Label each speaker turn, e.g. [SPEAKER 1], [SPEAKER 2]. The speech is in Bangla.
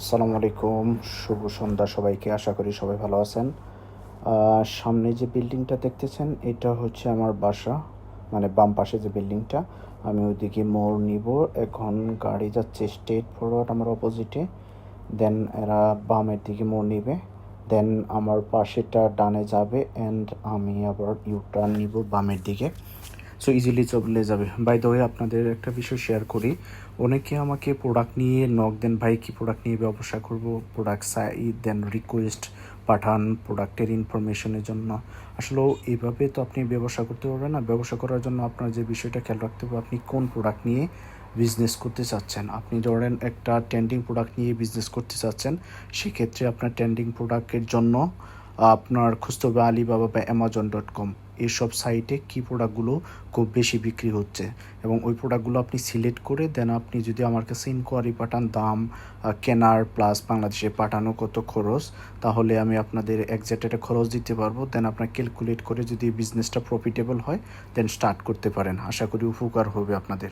[SPEAKER 1] আসসালামু আলাইকুম, শুভ সন্ধ্যা সবাইকে, আশা করি সবাই ভালো আছেন। সামনে যে বিল্ডিংটা দেখতেছেন, এটা হচ্ছে আমার বাসা মানে বাম পাশে যে বিল্ডিংটা। আমি ওইদিকে মোড় নিব, এখন গাড়ি যাচ্ছে স্টেট ফরওয়ার্ড আমার অপোজিটে দেন এরা বামের দিকে মোড় নিবে। দেন আমার পাশেটা ডানে যাবে অ্যান্ড আমি আবার ইউ টার্ন নিব বামের দিকে। সো ইজিলি চলে যাবে। বাই দ্য ওয়ে আপনাদের একটা বিষয় শেয়ার করি। অনেকে আমাকে প্রোডাক্ট নিয়ে নক দেন, ভাই, কি প্রোডাক্ট নিয়ে ব্যবসা করব? প্রোডাক্ট সাই দেন রিকোয়েস্ট পাঠান প্রোডাক্টের ইনফরমেশনের জন্য। আসলে এইভাবে তো আপনি ব্যবসা করতে পারবেন না। ব্যবসা করার জন্য আপনার যে বিষয়টা খেয়াল রাখতে হবে, আপনি কোন প্রোডাক্ট নিয়ে বিজনেস করতে চাচ্ছেন? আপনি ধরেন একটা ট্রেন্ডিং প্রোডাক্ট নিয়ে বিজনেস করতে চাচ্ছেন, সেক্ষেত্রে আপনার ট্রেন্ডিং প্রোডাক্টের জন্য আপনার হবে আলিবাবা বা অ্যামাজন ডট কম এইসব সাইটে কী প্রোডাক্টগুলো খুব বেশি বিক্রি হচ্ছে? এবং ওই প্রোডাক্টগুলো আপনি সিলেক্ট করে দেন আপনি যদি আমার কাছে ইনকোয়ারি পাঠান দাম কেনার প্লাস বাংলাদেশে পাঠানো কত খরচ, তাহলে আমি আপনাদের একজ্যাক্ট একটা খরচ দিতে পারব। দেন আপনার ক্যালকুলেট করে যদি বিজনেসটা প্রফিটেবল হয় দেন স্টার্ট করতে পারেন। আশা করি উপকার হবে আপনাদের।